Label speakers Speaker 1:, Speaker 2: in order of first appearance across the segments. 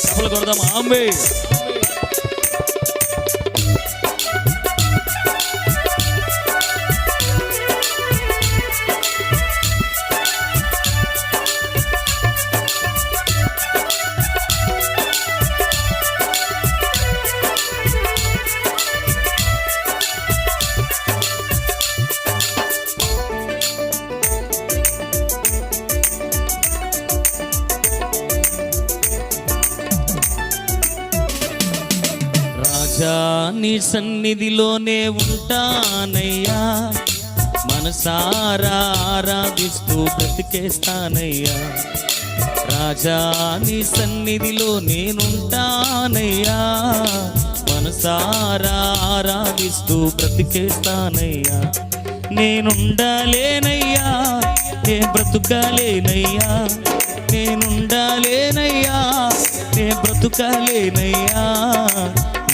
Speaker 1: సఫలు కొడదాం ఆంబే రాజా నీ సన్నిధిలోనే ఉంటానయ్యా. మనసారా ఆరాధిస్తూ బ్రతికేస్తానయ్యా. రాజా నీ సన్నిధిలో నేనుంటానయ్యా. మనసారా ఆరాధిస్తూ బ్రతికేస్తానయ్యా. నేనుండాలేనయ్యా నే బ్రతుకాలేనయ్యా. నేనుండాలేనయ్యా నే బ్రతుకాలేనయ్యా.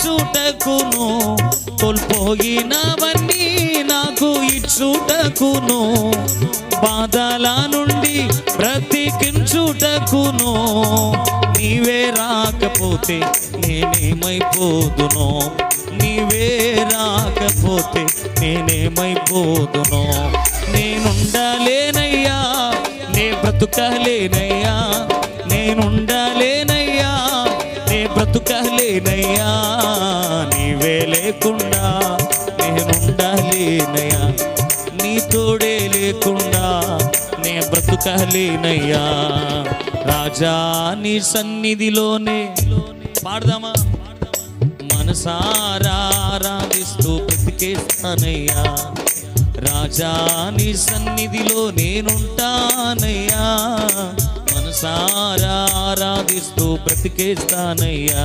Speaker 1: ఇచ్చుటకును కోల్పోయినవన్నీ నాకు ఇచ్చుటకును. బాధల నుండి బ్రతికించుటకును నీవే రాకపోతే నేనేమైపోదును. నీవే రాకపోతే నేనేమైపోదును. నేనుండలేనయ్యా నే బ్రతుకలేనయ్యా నేనుండలేనయ్యా. బ్రతుకలేనయ్యా నీవే లేకుండా నేనుండలేనయ్యా నీ తోడే లేకుండా నే బ్రతుకలేనయ్యా. రాజా నీ సన్నిధిలోనే పాడదామా? మనసారాధిస్తూ బ్రతికేస్తానయ్యా. రాజా నీ సన్నిధిలో నేనుంటానయ్యా. మనసారా ఆరాధిస్తూ బ్రతికేస్తానయ్యా.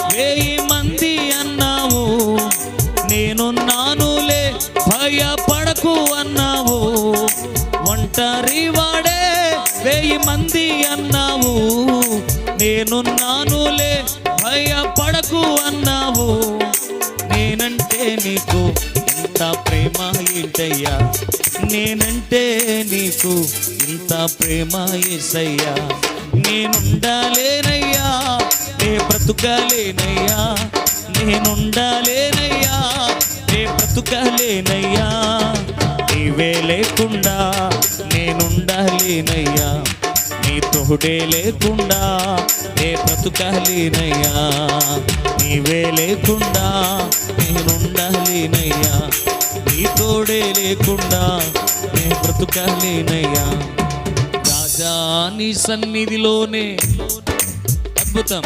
Speaker 1: మంది అన్నావు నేనున్నానులే భయపడకు అన్నావు. నేనంటే నీకు ఇంత ప్రేమ ఏంటయ్యా? నేనంటే నీకు ఇంత ప్రేమ ఏసయ్యా? నేనుండాలేనయ్యా నే బ్రతుకలేనయ్యా. నేనుండాలేనయ్యా నే బ్రతుకలేనయ్యా. నీవే లేకుండా నేనుండాలేనయ్యా. నీ తోడే లేకుండా ఏ బ్రతుకలేనయ్యా. నీవే లేకుండా నేనుండాలేనయ్యా. నీ తోడే లేకుండా నే బ్రతుకలేనయ్యా. రాజా నీ సన్నిధిలోనే అద్భుతం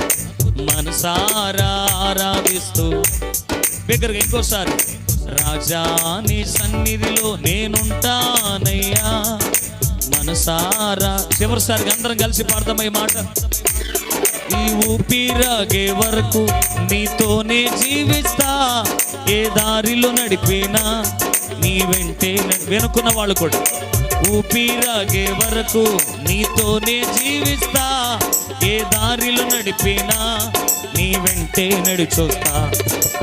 Speaker 1: మనసారా ఆరాధిస్తూ. దగ్గరగా ఇంకోసారి రాజా నీ సన్నిధిలో నేనుంటానయ్యా. మనసారా. చివరిసారిగా అందరం కలిసి పాడదాం ఈ మాట. ఈ ఊపిరాగే వరకు నీతోనే జీవిస్తా. ఏ దారిలో నడిపినా నీ వెంటే వెనుకున్న వాళ్ళు కూడా. ఊపిరాగే వరకు నీతోనే జీవిస్తా. ఏ దారిలో నడిపినా నీ వెంటే నడిచొస్తా.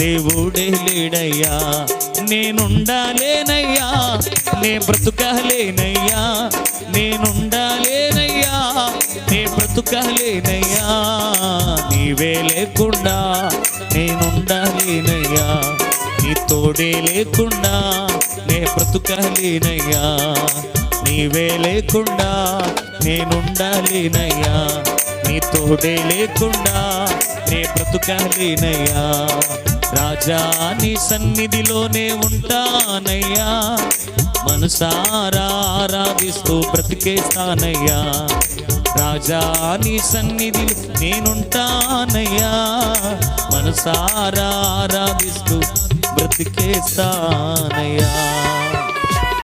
Speaker 1: దేవుడే లేడయ్యా నేనుండాలేనయ్యా నే బ్రతుకలేనయ్యా నేనుండాలేనయ్యా నే బ్రతుకలేనయ్యా నీవే లేకుండా నేనుండాలేనయ్యా నీ తోడే లేకుండా నే బ్రతుకలేనయ్యా నీవే లేకుండా నేనుండాలేనయ్యా నీ తోడే లేకుండా నే బ్రతుకలేనయ్యా. రాజా నీ సన్నిధిలోనే ఉంటానయ్యా. మనసారా ఆరాధిస్తూ బ్రతికేస్తానయ్యా. రాజా నీ సన్నిధిలో నేనుంటానయ్యా. మనసారా ఆరాధిస్తూ బ్రతికేస్తానయ్యా.